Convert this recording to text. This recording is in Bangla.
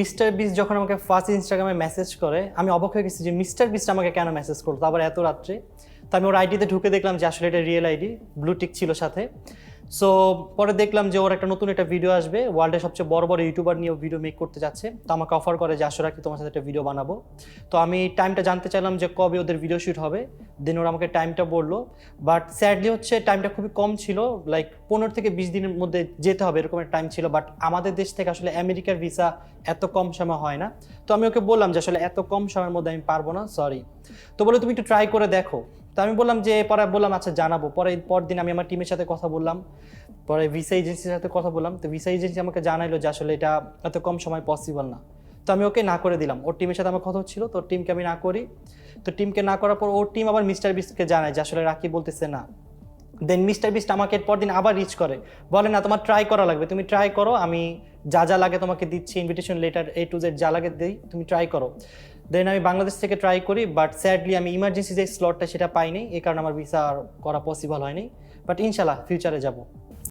মিস্টার বিস যখন আমাকে ফার্স্ট ইনস্টাগ্রামে মেসেজ করে, আমি অবাক হয়ে গেছি যে মিস্টার বিসটা আমাকে কেন মেসেজ করল? আবার এত রাত্রে। তো আমি ওর আইডিতে ঢুকে দেখলাম যে আসলে এটা রিয়েল আইডি ব্লু টিক ছিল সাথে। সো পরে দেখলাম যে ওর একটা নতুন একটা ভিডিও আসবে। ওয়ার্ল্ডের সবচেয়ে বড় বড় ইউটিউবার নিয়ে ভিডিও মেক করতে যাচ্ছে। তো আমাকে অফার করে যে আসলে কি তোমার সাথে একটা ভিডিও বানাবো। তো আমি টাইমটা জানতে চাইলাম যে কবে ওদের ভিডিও শ্যুট হবে। দেন ওরা আমাকে টাইমটা বলল। বাট স্যাডলি হচ্ছে টাইমটা খুবই কম ছিল। লাইক পনেরো থেকে বিশ দিনের মধ্যে যেতে হবে এরকম একটা টাইম ছিল। বাট আমাদের দেশ থেকে আসলে আমেরিকার ভিসা এত কম সময় হয় না। তো আমি ওকে বললাম যে, আসলে এত কম সময়ের মধ্যে আমি পারব না সরি তো বলে, তুমি একটু ট্রাই করে দেখো। তো আমি বললাম যে, পরে বললাম আচ্ছা জানাব। পরে পরদিন আমি আমার টিমের সাথে কথা বললাম। পরে ভিসা এজেন্সির সাথে কথা বললাম। তো ভিসা এজেন্সি আমাকে জানাইলো যে, আসলে এটা এত কম সময় পসিবল না। তো আমি ওকে না করে দিলাম। ওর টিমের সাথে আমার কথা হচ্ছিল, তো টিমকে আমি না করি। তো টিমকে না করার পর ওর টিম আবার মিস্টার বিস্টকে জানায় যে, আসলে রাকি বলতেছে না। দেন মিস্টার বিস্ট আমাকে এরপর দিন আবার রিচ করে। বলে, না, তোমার ট্রাই করা লাগবে। তুমি ট্রাই করো। আমি যা যা লাগে তোমাকে দিচ্ছি। Invitation letter A to Z যা লাগে দিই। তুমি ট্রাই করো। দেন আমি বাংলাদেশ থেকে ট্রাই করি বাট স্যাডলি আমি ইমার্জেন্সি যে স্লটটা সেটা পাইনি এই কারণে আমার ভিসা করা পসিবল হয়নি বাট ইনশাল্লাহ ফিউচারে যাব।